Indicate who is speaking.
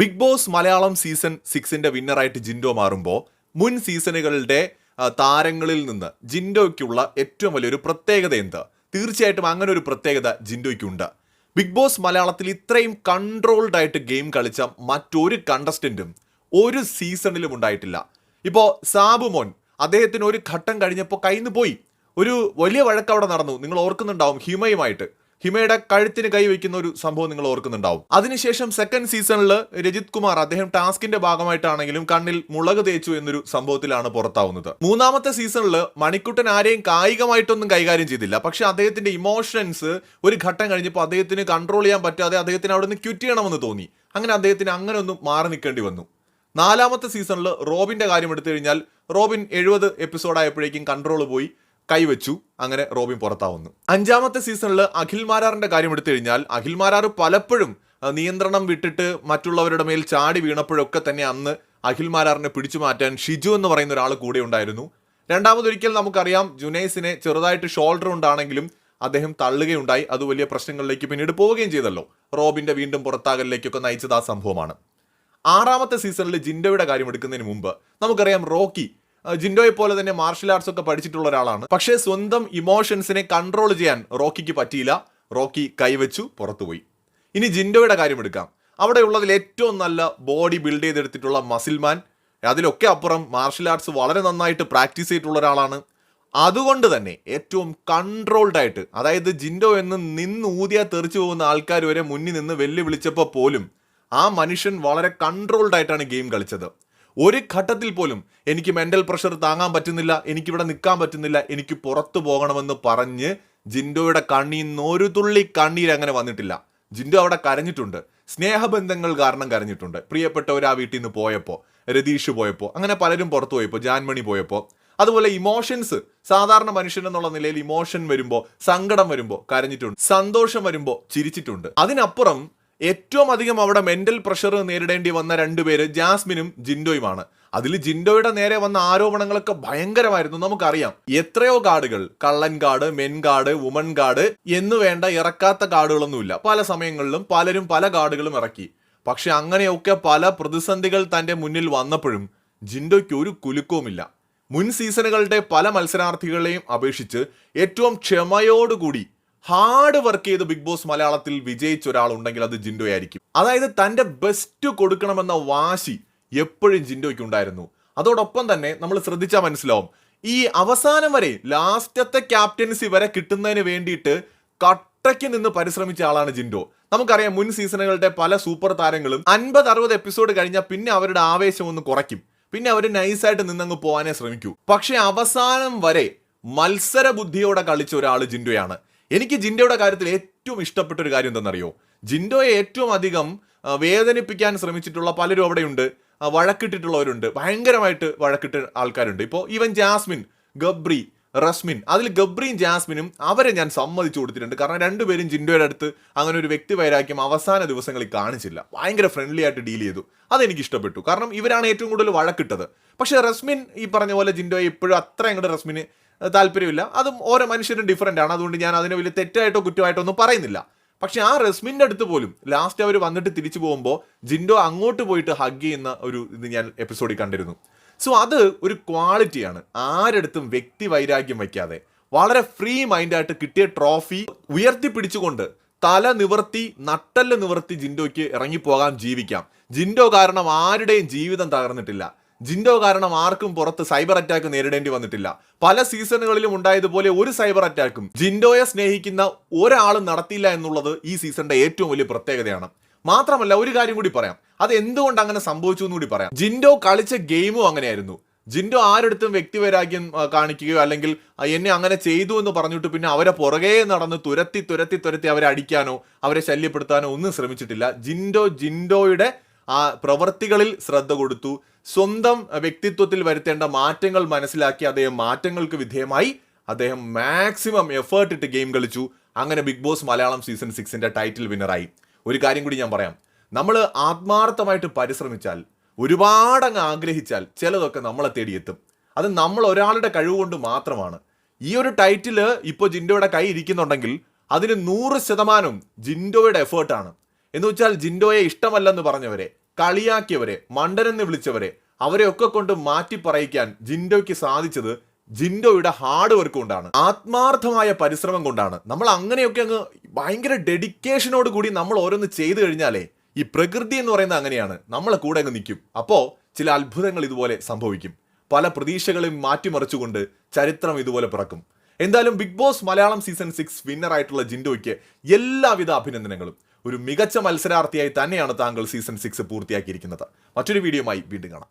Speaker 1: Big boss Malayalam season സിക്സിന്റെ വിന്നറായിട്ട് ജിൻഡോ മാറുമ്പോൾ മുൻ സീസണുകളുടെ താരങ്ങളിൽ നിന്ന് ജിൻഡോയ്ക്കുള്ള ഏറ്റവും വലിയൊരു പ്രത്യേകത എന്ത്? തീർച്ചയായിട്ടും അങ്ങനെ ഒരു പ്രത്യേകത ജിൻഡോയ്ക്കുണ്ട്. ബിഗ് ബോസ് മലയാളത്തിൽ ഇത്രയും കൺട്രോൾഡ് ആയിട്ട് ഗെയിം കളിച്ച മറ്റൊരു കണ്ടസ്റ്റന്റും ഒരു സീസണിലും ഉണ്ടായിട്ടില്ല. ഇപ്പോൾ സാബു മോൻ അദ്ദേഹത്തിന് ഒരു ഘട്ടം കഴിഞ്ഞപ്പോൾ കയ്യിൽ പോയി. ഒരു വലിയ വഴക്ക് അവിടെ നടന്നു. നിങ്ങൾ ഓർക്കുന്നുണ്ടാവും ഹിമയുമായിട്ട്. ഹിമയുടെ കഴുത്തിന് കൈവയ്ക്കുന്ന ഒരു സംഭവം നിങ്ങൾ ഓർക്കുന്നുണ്ടാവും. അതിനുശേഷം സെക്കൻഡ് സീസണിൽ രജിത് കുമാർ അദ്ദേഹം ടാസ്കിന്റെ ഭാഗമായിട്ടാണെങ്കിലും കണ്ണിൽ മുളക് തേച്ചു എന്നൊരു സംഭവത്തിലാണ് പുറത്താവുന്നത്. മൂന്നാമത്തെ സീസണിൽ മണിക്കുട്ടൻ ആരെയും കായികമായിട്ടൊന്നും കൈകാര്യം ചെയ്തില്ല. പക്ഷെ അദ്ദേഹത്തിന്റെ ഇമോഷൻസ് ഒരു ഘട്ടം കഴിഞ്ഞപ്പോൾ അദ്ദേഹത്തിന് കൺട്രോൾ ചെയ്യാൻ പറ്റാതെ അദ്ദേഹത്തിന് അവിടെ നിന്ന് ക്വിറ്റ് ചെയ്യണമെന്ന് തോന്നി. അങ്ങനെ അദ്ദേഹത്തിന് അങ്ങനെ ഒന്നും മാറി നിൽക്കേണ്ടി വന്നു. നാലാമത്തെ സീസണിൽ റോബിന്റെ കാര്യം എടുത്തു കഴിഞ്ഞാൽ റോബിൻ എഴുപത് എപ്പിസോഡായപ്പോഴേക്കും കൺട്രോൾ പോയി. കൈവച്ചു. അങ്ങനെ റോബിൻ പുറത്താവുന്നു. അഞ്ചാമത്തെ സീസണിൽ അഖിൽ മാരാറിന്റെ കാര്യം എടുത്തു കഴിഞ്ഞാൽ അഖിൽ മാരാർ പലപ്പോഴും നിയന്ത്രണം വിട്ടിട്ട് മറ്റുള്ളവരുടെ മേൽ ചാടി വീണപ്പോഴൊക്കെ തന്നെ അന്ന് അഖിൽ മാരാറിനെ പിടിച്ചു മാറ്റാൻ ഷിജു എന്ന് പറയുന്ന ഒരാൾ കൂടെ ഉണ്ടായിരുന്നു. രണ്ടാമതൊരിക്കൽ നമുക്കറിയാം ജുനൈസിനെ ചെറുതായിട്ട് ഷോൾഡർ ഉണ്ടാണെങ്കിലും അദ്ദേഹം തള്ളുകയുണ്ടായി. അത് വലിയ പ്രശ്നങ്ങളിലേക്ക് പിന്നീട് പോവുകയും ചെയ്തല്ലോ. റോബിന്റെ വീണ്ടും പുറത്താകലിലേക്കൊക്കെ നയിച്ചത് ആ സംഭവമാണ്. ആറാമത്തെ സീസണിൽ ജിൻഡോയുടെ കാര്യം എടുക്കുന്നതിന് മുമ്പ് നമുക്കറിയാം റോക്കി ജിൻഡോയെ പോലെ തന്നെ മാർഷൽ ആർട്സ് ഒക്കെ പഠിച്ചിട്ടുള്ള ഒരാളാണ്. പക്ഷേ സ്വന്തം ഇമോഷൻസിനെ കൺട്രോൾ ചെയ്യാൻ റോക്കിക്ക് പറ്റിയില്ല. റോക്കി കൈവച്ചു പുറത്തുപോയി. ഇനി ജിൻഡോയുടെ കാര്യം എടുക്കാം. അവിടെ ഉള്ളതിൽ ഏറ്റവും നല്ല ബോഡി ബിൽഡ് ചെയ്തെടുത്തിട്ടുള്ള മസിൽമാൻ അതിലൊക്കെ അപ്പുറം മാർഷൽ ആർട്സ് വളരെ നന്നായിട്ട് പ്രാക്ടീസ് ചെയ്തിട്ടുള്ള ഒരാളാണ്. അതുകൊണ്ട് തന്നെ ഏറ്റവും കൺട്രോൾഡ് ആയിട്ട് അതായത് ജിൻഡോ എന്ന് നിന്ന് ഊതിയാ തെറിച്ചു പോകുന്ന ആൾക്കാർ വരെ മുന്നിൽ നിന്ന് വെല്ലുവിളിച്ചപ്പോൾ പോലും ആ മനുഷ്യൻ വളരെ കൺട്രോൾഡ് ആയിട്ടാണ് ഗെയിം കളിച്ചത്. ഒരു ഘട്ടത്തിൽ പോലും എനിക്ക് മെന്റൽ പ്രഷർ താങ്ങാൻ പറ്റുന്നില്ല എനിക്കിവിടെ നിൽക്കാൻ പറ്റുന്നില്ല എനിക്ക് പുറത്തു പോകണമെന്ന് പറഞ്ഞ് ജിൻഡോയുടെ കണ്ണിയിൽ നിന്ന് ഒരു തുള്ളി കണ്ണീർ അങ്ങനെ വന്നിട്ടില്ല. ജിൻഡോ അവിടെ കരഞ്ഞിട്ടുണ്ട്. സ്നേഹബന്ധങ്ങൾ കാരണം കരഞ്ഞിട്ടുണ്ട്. പ്രിയപ്പെട്ടവർ ആ വീട്ടിൽ നിന്ന് പോയപ്പോൾ രതീഷ് പോയപ്പോൾ അങ്ങനെ പലരും പുറത്തു പോയപ്പോൾ ജാൻമണി പോയപ്പോൾ അതുപോലെ ഇമോഷൻസ് സാധാരണ മനുഷ്യൻ എന്നുള്ള നിലയിൽ ഇമോഷൻ വരുമ്പോൾ സങ്കടം വരുമ്പോൾ കരഞ്ഞിട്ടുണ്ട് സന്തോഷം വരുമ്പോൾ ചിരിച്ചിട്ടുണ്ട്. അതിനപ്പുറം ഏറ്റവും അധികം അവിടെ മെന്റൽ പ്രഷർ നേരിടേണ്ടി വന്ന രണ്ടുപേര് ജാസ്മിനും ജിൻഡോയുമാണ്. അതിൽ ജിൻഡോയുടെ നേരെ വന്ന ആരോപണങ്ങളൊക്കെ ഭയങ്കരമായിരുന്നു നമുക്കറിയാം. എത്രയോ കാർഡുകൾ കള്ളൻ card men card woman card എന്ന് വേണ്ട ഇറക്കാത്ത കാർഡുകളൊന്നുമില്ല. പല സമയങ്ങളിലും പലരും പല കാർഡുകളും ഇറക്കി. പക്ഷെ അങ്ങനെയൊക്കെ പല പ്രതിസന്ധികൾ തന്റെ മുന്നിൽ വന്നപ്പോഴും ജിൻഡോയ്ക്ക് ഒരു കുലുക്കവുമില്ല. മുൻ സീസണുകളുടെ പല മത്സരാർത്ഥികളെയും അപേക്ഷിച്ച് ഏറ്റവും ക്ഷമയോടുകൂടി ഹാർഡ് വർക്ക് ചെയ്ത് ബിഗ് ബോസ് മലയാളത്തിൽ വിജയിച്ച ഒരാളുണ്ടെങ്കിൽ അത് ജിൻഡോ ആയിരിക്കും അതായത് തന്റെ ബെസ്റ്റ് കൊടുക്കണമെന്ന വാശി എപ്പോഴും ജിൻഡോയ്ക്ക് ഉണ്ടായിരുന്നു അതോടൊപ്പം തന്നെ നമ്മൾ ശ്രദ്ധിച്ചാൽ മനസ്സിലാവും. ഈ അവസാനം വരെ ലാസ്റ്റത്തെ ക്യാപ്റ്റൻസി വരെ കിട്ടുന്നതിന് വേണ്ടിയിട്ട് കട്ടയ്ക്ക് നിന്ന് പരിശ്രമിച്ച ആളാണ് ജിൻഡോ. നമുക്കറിയാം മുൻ സീസണുകളുടെ പല സൂപ്പർ താരങ്ങളും അൻപത് അറുപത് എപ്പിസോഡ് കഴിഞ്ഞാൽ പിന്നെ അവരുടെ ആവേശം ഒന്ന് കുറയ്ക്കും. പിന്നെ അവർ നൈസായിട്ട് നിന്നങ്ങ് പോകാനേ ശ്രമിക്കൂ. പക്ഷേ അവസാനം വരെ മത്സര ബുദ്ധിയോടെ കളിച്ച ഒരാൾ ജിൻഡോയാണ്. എനിക്ക് ജിൻഡോയുടെ കാര്യത്തിൽ ഏറ്റവും ഇഷ്ടപ്പെട്ട ഒരു കാര്യം എന്തെന്നറിയോ? ജിൻഡോയെ ഏറ്റവും അധികം വേദനിപ്പിക്കാൻ ശ്രമിച്ചിട്ടുള്ള പലരും അവിടെയുണ്ട്. വഴക്കിട്ടിട്ടുള്ളവരുണ്ട്. ഭയങ്കരമായിട്ട് വഴക്കിട്ട ആൾക്കാരുണ്ട്. ഇപ്പോൾ ഈവൻ ജാസ്മിൻ ഗബ്രി റസ്മിൻ. അതിൽ ഗബ്രിയും ജാസ്മിനും അവരെ ഞാൻ സമ്മതിച്ചു കൊടുത്തിട്ടുണ്ട്. കാരണം രണ്ടുപേരും ജിൻഡോയുടെ അടുത്ത് അങ്ങനെ ഒരു വ്യക്തി വൈരാഗ്യം അവസാന ദിവസങ്ങളിൽ കാണിച്ചില്ല. ഭയങ്കര ഫ്രണ്ട്ലി ആയിട്ട് ഡീൽ ചെയ്തു. അതെനിക്ക് ഇഷ്ടപ്പെട്ടു. കാരണം ഇവരാണ് ഏറ്റവും കൂടുതൽ വഴക്കിട്ടത്. പക്ഷേ റസ്മിൻ ഈ പറഞ്ഞ പോലെ ജിൻഡോയെ ഇപ്പോഴും അത്ര അങ്ങോട്ട് റസ്മിന് താല്പര്യമില്ല. അതും ഓരോ മനുഷ്യരും ഡിഫറന്റ് ആണ്. അതുകൊണ്ട് ഞാൻ അതിനെ വലിയ തെറ്റായിട്ടോ കുറ്റമായിട്ടോ ഒന്നും പറയുന്നില്ല. പക്ഷെ ആ റെസ്മിന്റെ അടുത്ത് പോലും ലാസ്റ്റ് അവർ വന്നിട്ട് തിരിച്ചു പോകുമ്പോൾ ജിൻഡോ അങ്ങോട്ട് പോയിട്ട് ഹഗ് ചെയ്യുന്ന ഒരു ഇത് ഞാൻ എപ്പിസോഡിൽ കണ്ടിരുന്നു. സോ അത് ഒരു ക്വാളിറ്റിയാണ് ആരടുത്തും വ്യക്തി വൈരാഗ്യം വയ്ക്കാതെ. വളരെ ഫ്രീ മൈൻഡായിട്ട് കിട്ടിയ ട്രോഫി ഉയർത്തി പിടിച്ചുകൊണ്ട് തല നിവർത്തി നട്ടൽ നിവർത്തി ജിൻഡോയ്ക്ക് ഇറങ്ങിപ്പോകാം ജീവിക്കാം. ജിൻഡോ കാരണം ആരുടെയും ജീവിതം തകർന്നിട്ടില്ല. ജിൻഡോ കാരണം ആർക്കും പുറത്ത് സൈബർ അറ്റാക്ക് നേരിടേണ്ടി വന്നിട്ടില്ല. പല സീസണുകളിലും ഉണ്ടായതുപോലെ ഒരു സൈബർ അറ്റാക്കും ജിൻഡോയെ സ്നേഹിക്കുന്ന ഒരാളും നടത്തിയില്ല എന്നുള്ളത് ഈ സീസണിന്റെ ഏറ്റവും വലിയ പ്രത്യേകതയാണ്. മാത്രമല്ല ഒരു കാര്യം കൂടി പറയാം. അത് എന്തുകൊണ്ട് അങ്ങനെ സംഭവിച്ചു എന്ന് കൂടി പറയാം. ജിൻഡോ കളിച്ച ഗെയിമും അങ്ങനെയായിരുന്നു. ജിൻഡോ ആരെടുത്തും വ്യക്തിവൈരാഗ്യം കാണിക്കുകയോ അല്ലെങ്കിൽ എന്നെ അങ്ങനെ ചെയ്തു എന്ന് പറഞ്ഞിട്ട് പിന്നെ അവരെ പുറകെ നടന്ന് തുരത്തി തുരത്തി തുരത്തി അവരെ അടിക്കാനോ അവരെ ശല്യപ്പെടുത്താനോ ഒന്നും ശ്രമിച്ചിട്ടില്ല. ജിൻഡോ ജിൻഡോയുടെ ആ പ്രവൃത്തികളിൽ ശ്രദ്ധ കൊടുത്തു. സ്വന്തം വ്യക്തിത്വത്തിൽ വരുത്തേണ്ട മാറ്റങ്ങൾ മനസ്സിലാക്കി അദ്ദേഹം മാറ്റങ്ങൾക്ക് വിധേയമായി അദ്ദേഹം മാക്സിമം എഫേർട്ട് ഇട്ട് ഗെയിം കളിച്ചു. അങ്ങനെ ബിഗ് ബോസ് മലയാളം സീസൺ സിക്സിന്റെ ടൈറ്റിൽ വിന്നറായി ഒരു കാര്യം കൂടി ഞാൻ പറയാം. നമ്മൾ ആത്മാർത്ഥമായിട്ട് പരിശ്രമിച്ചാൽ ഒരുപാട് അങ്ങ് ആഗ്രഹിച്ചാൽ ചിലതൊക്കെ നമ്മളെ തേടിയെത്തും അത് നമ്മൾ ഒരാളുടെ കഴിവ് കൊണ്ട് മാത്രമാണ്. ഈ ഒരു ടൈറ്റിൽ ഇപ്പോൾ ജിൻഡോയുടെ കൈ ഇരിക്കുന്നുണ്ടെങ്കിൽ അതിന് നൂറ് ശതമാനം ജിൻഡോയുടെ എഫേർട്ടാണ് എന്ന് വെച്ചാൽ ജിൻഡോയെ ഇഷ്ടമല്ലെന്ന് പറഞ്ഞവരെ കളിയാക്കിയവരെ മണ്ടനെന്ന് വിളിച്ചവരെ അവരെയൊക്കെ കൊണ്ട് മാറ്റി പറയിക്കാൻ ജിൻഡോയ്ക്ക് സാധിച്ചത് ജിൻഡോയുടെ ഹാർഡ് വർക്ക് കൊണ്ടാണ് ആത്മാർത്ഥമായ പരിശ്രമം കൊണ്ടാണ്. നമ്മൾ അങ്ങനെയൊക്കെ അങ്ങ് ഭയങ്കര ഡെഡിക്കേഷനോട് കൂടി നമ്മൾ ഓരോന്ന് ചെയ്തു കഴിഞ്ഞാലേ ഈ പ്രകൃതി എന്ന് പറയുന്നത് അങ്ങനെയാണ്. നമ്മളെ കൂടെ അങ്ങ് നിൽക്കും. അപ്പോൾ ചില അത്ഭുതങ്ങൾ ഇതുപോലെ സംഭവിക്കും. പല പ്രതീക്ഷകളെയും മാറ്റിമറിച്ചുകൊണ്ട് ചരിത്രം ഇതുപോലെ പിറക്കും. എന്തായാലും Bigg Boss Malayalam season six വിന്നറായിട്ടുള്ള ജിൻഡോയ്ക്ക് എല്ലാവിധ അഭിനന്ദനങ്ങളും. ഒരു മികച്ച മത്സരാർത്ഥിയായി തന്നെയാണ് താങ്കൾ സീസൺ സിക്സ് പൂർത്തിയാക്കിയിരിക്കുന്നത്. മറ്റൊരു വീഡിയോയുമായി വീണ്ടും കാണാം.